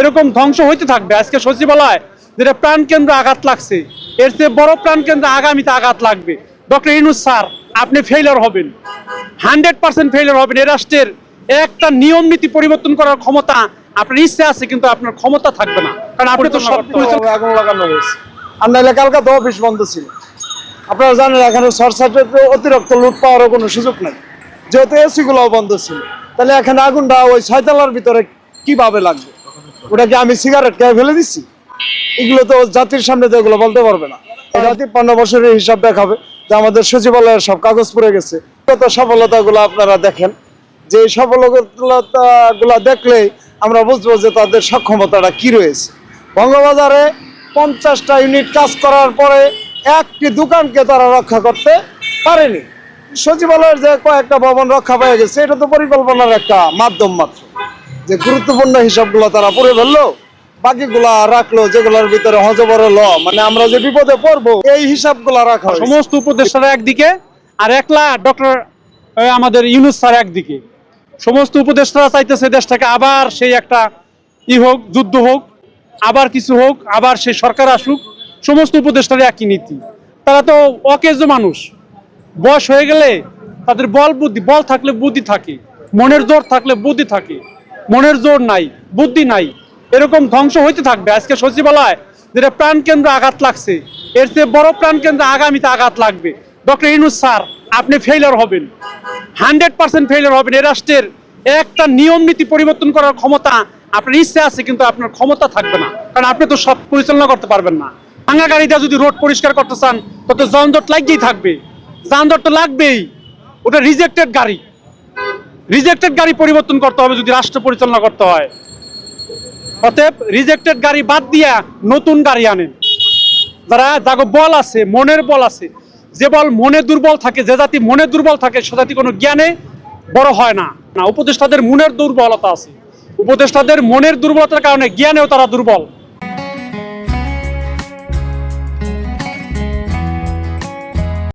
এরকম ধ্বংস হইতে থাকবে। আজকে সচিবালয় যেটা প্রাণ কেন্দ্র আঘাত লাগছে, এর চেয়ে বড় প্রাণ কেন্দ্র আগামীতে আঘাত লাগবে। ডক্টর ইনুস স্যার, আপনি ফেইলার হবেন। হান্ড্রেড পার্সেন্ট ফেইলার হবেন। এ রাষ্ট্রের একটা নিয়ম নীতি পরিবর্তন করার ক্ষমতা আপনার ইচ্ছে আছে, কিন্তু আপনার ক্ষমতা থাকবে না। কারণ আপনি তো সব আগুন লাগানো হয়েছে। আর নাহলে কালকা তো অফিস বন্ধ ছিল। আপনারা জানেন, এখানে সার্কিটে অতিরিক্ত লুট পাওয়ারও কোনো সুযোগ নেই। যেহেতু এসি গুলোও বন্ধ ছিল। তাহলে এখানে আগুনটা ওই ছয়তলার ভিতরে কীভাবে লাগবে? ওটা কি আমি সিগারেট খেয়ে ফেলে দিচ্ছি এগুলো তো জাতির সামনে তো এগুলো বলতে পারবে না। এটা তিপ্পান্ন বছরের হিসাব দেখাবে যে আমাদের সচিবালয়ের সব কাগজ পড়ে গেছে। কত সফলতাগুলো আপনারা দেখেন যে এই সফলতাগুলো দেখলেই আমরা বুঝব যে তাদের সক্ষমতাটা কি রয়েছে। বঙ্গবাজারে পঞ্চাশটা ইউনিট কাজ করার পরে একটি দোকানকে তারা রক্ষা করতে পারেনি। সচিবালয়ের যে কয়েকটা ভবন রক্ষা পেয়ে গেছে এটা তো পরিকল্পনার একটা মাধ্যম মাত্র। যে গুরুত্বপূর্ণ হিসাবগুলো তারা পড়ে ফেলল বাকিগুলা রাখল, যেগুলোর ভিতরে হজবর ল। মানে আমরা যে বিপদে পড়ব, এই হিসাবগুলা রাখা সমস্ত উপদেষ্টারা একদিকে, আর একলা ডক্টর আমাদের ইউনুস স্যার একদিকে। সমস্ত উপদেষ্টারা চাইতেছে দেশটাকে আবার সেই একটা ই হোক, যুদ্ধ হোক, আবার কিছু হোক, আবার সেই সরকার আসুক। সমস্ত উপদেষ্টার একই নীতি। তারা তো অকেজ মানুষ। বয়স হয়ে গেলে তাদের বল বুদ্ধি, বল থাকলে বুদ্ধি থাকে, মনের জোর থাকলে বুদ্ধি থাকে। মনের জোর নাই, বুদ্ধি নাই, এরকম ধ্বংস হইতে থাকবে। আজকে সচিবালয় যেটা প্রাণ কেন্দ্র আঘাত লাগছে, এর চেয়ে বড় প্রাণ কেন্দ্র আগামীতে আঘাত লাগবে। ডক্টর ইনুস স্যার, আপনি ফেইলার হবেন। হান্ড্রেড পার্সেন্ট ফেইলার হবেন। এ রাষ্ট্রের একটা নিয়ম নীতি পরিবর্তন করার ক্ষমতা আপনার ইচ্ছে আছে, কিন্তু আপনার ক্ষমতা থাকবে না। কারণ আপনি তো সব পরিচালনা করতে পারবেন না। ভাঙা গাড়িটা যদি রোড পরিষ্কার করতে চান, তত যানজট লাগতেই থাকবে। যানজট তো লাগবেই। ওটা রিজেক্টেড গাড়ি। রিজেক্টেড গাড়ি পরিবর্তন করতে হবে যদি রাষ্ট্র পরিচালনা করতে হয়। অতএব রিজেক্টেড গাড়ি বাদ দিয়া নতুন গাড়ি আনেন। যারা যাগো বল আছে, মনের বল আছে, যে বল মনে দুর্বল থাকে, যে জাতি মনে দুর্বল থাকে, সে জাতি কোনো জ্ঞানে বড় হয় না। না, উপদেষ্টাদের মনের দুর্বলতা আছে। উপদেষ্টাদের মনের দুর্বলতার কারণে জ্ঞানেও তারা দুর্বল।